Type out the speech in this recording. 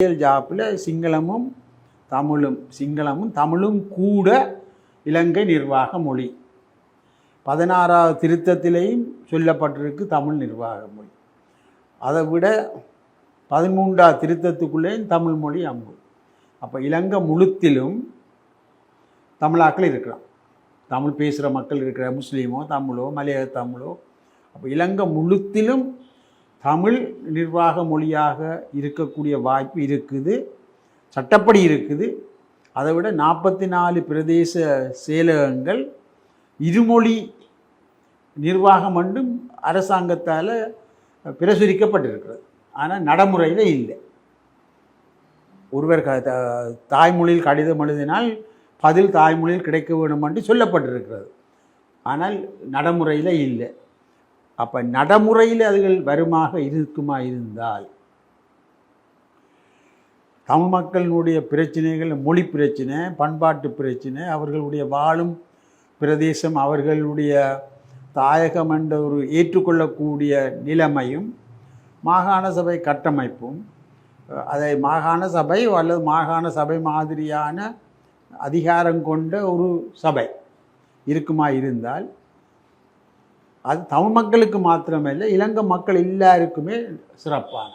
அரசியல் ஜாப்பில் சிங்களமும் தமிழும் சிங்களமும் தமிழும் கூட இலங்கை நிர்வாக மொழி. பதினாறாவது திருத்தத்திலேயும் சொல்லப்பட்டிருக்கு தமிழ் நிர்வாக மொழி. அதை விட பதிமூன்றாவது திருத்தத்துக்குள்ளேயும் தமிழ் மொழி அம்பு. அப்போ இலங்கை முழுத்திலும் தமிழாக்கள் இருக்கிறான் தமிழ் பேசுகிற மக்கள் இருக்கிற முஸ்லீமோ தமிழோ மலையாள தமிழோ. அப்போ இலங்கை முழுத்திலும் தமிழ் நிர்வாக மொழியாக இருக்கக்கூடிய வாய்ப்பு இருக்குது சட்டப்படி இருக்குது. அதை விட நாற்பத்தி நாலு பிரதேச செயலகங்கள் இருமொழி நிர்வாகம் மட்டும் அரசாங்கத்தால் பிரசுரிக்கப்பட்டிருக்கிறது. ஆனால் நடைமுறையில் இல்லை. ஒருவர் க த- தாய்மொழியில் கடிதம் எழுதினால் பதில் தாய்மொழியில் கிடைக்க வேண்டும் என்று சொல்லப்பட்டிருக்கிறது. ஆனால் நடைமுறையில் இல்லை. அப்போ நடைமுறையில் அதுகள் வருமாக இருக்குமா இருந்தால் தமிழ் மக்களினுடைய பிரச்சனைகள் மொழி பிரச்சனை பண்பாட்டு பிரச்சனை அவர்களுடைய வாழும் பிரதேசம் அவர்களுடைய தாயகம் என்ற ஒரு ஏற்றுக்கொள்ளக்கூடிய நிலைமையும் மாகாண சபை கட்டமைப்பும் அதை மாகாண சபை அல்லது மாகாண சபை மாதிரியான அதிகாரம் கொண்ட ஒரு சபை இருக்குமா இருந்தால் அது தமிழ் மக்களுக்கு மாத்திரமல்ல இலங்கை மக்கள் எல்லாருக்குமே சிறப்பான